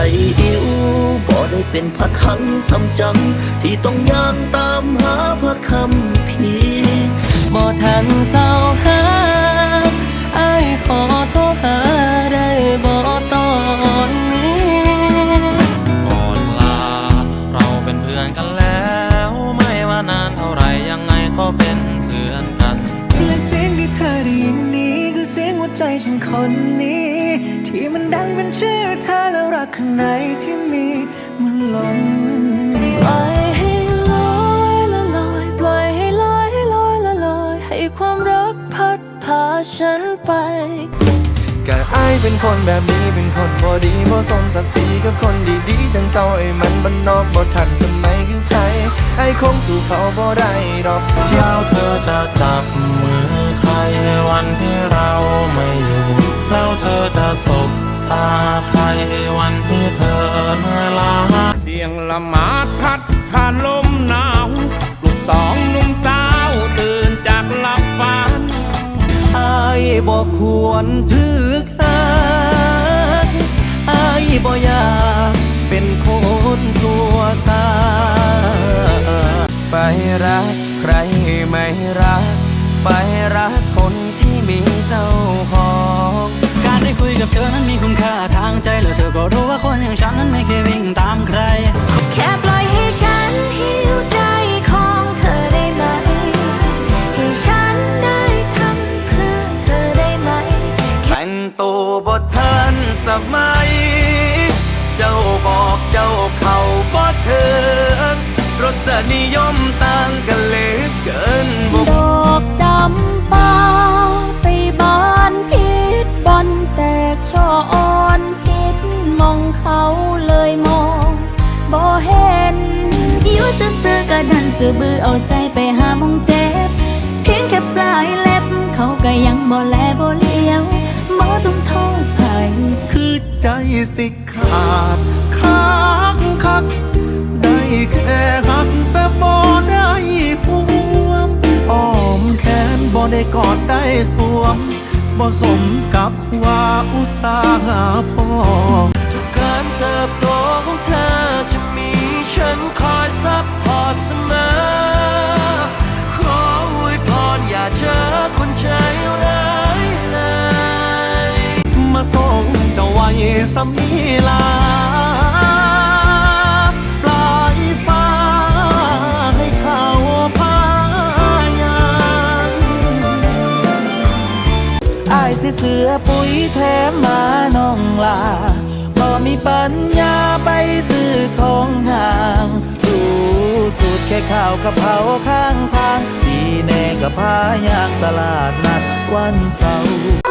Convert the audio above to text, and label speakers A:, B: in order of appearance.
A: ส่อิวบ่ได้เป็นพระคังสำจัง ที่ต้องย่างตามหาพระคำพีบ่ทันเศร้าหาไอ้ขอโทรหาได้บ่ตอนนี้
B: ก่อนลา เราเป็นเพื่อนกันแล้ว ไม่ว่านานเท่าไหรยังไงก็เป็นเพื่อนกัน
C: และเสียงที่เธอได้ยินนี้คือเสียงหัวใจฉันคนนี้ ที่มันดังเป็นชื่อเธอแล้วรักข้างในที่มีมันหล้น
A: ปล่อยให้ลอยละลอยปล่อยให้ลอยให้ลอยละลอยให้ความรักพัดพาฉันไป
D: ก็อายเป็นคนแบบนี้เป็นคนบ่ดีบ่สมศักดิ์ศรีกับคนดีๆจังเจ้าไอ้มันบ้านนอกบ่ทันสมัยคือใครไอ้คงสู่เขาบ่ได้ดอก
B: แล้วเธอจะจับมือใครวันที่เราไม่อยู่ แล้วเธอจะสบตาใครวันที่เธอเหนื่อยล้า
E: เสียงละหมาดพัดผ่านลมหนาวลูกสองหนุ่มสาวตื่นจากหลับฝัน
A: อายบอกควรถึกหักอายบ่อยากเป็นคนสัวซา
D: ไปรักใครไม่รักไป สมัย เจ้าบอกเจ้าเขาบ่เถิงรสนิยมต่างกันเหลือเกินบ่
F: ดอกจำปาไปบ้านพิษบอนแตกช่ออ่อนพิษมองเขาเลยมองบ่เห็นอยู่ซื่อๆก็ดันซื่อบือเอาใจไปหามองเจ็บ เพียงแค่ปลายเล็บ เขาก็ยังบ่แลบ่เลี้ยวบ่ต้องโทษ
D: คือใจสิขาดคักคัก ได้แค่หักแต่บ่ได้ห่วมอ้อมแขนบ่ได้กอดได้สวมบ่สมกับว่าอุตสาหะพ่อ
A: ทุกการเติบโตของเธอจะมีฉันคอยซับพอร์ตเสมอ
D: สามีลาปลายฟ้าให้เขาพายาง
A: อายสิเสือปุ๋ยแถมมาน้องลาบ่มีปัญญาไปซื้อของห่างรู้สูตรแค่ข้าวกะเพราข้างทาง ดีแน่กับพายางตลาดนัดวันเสาร์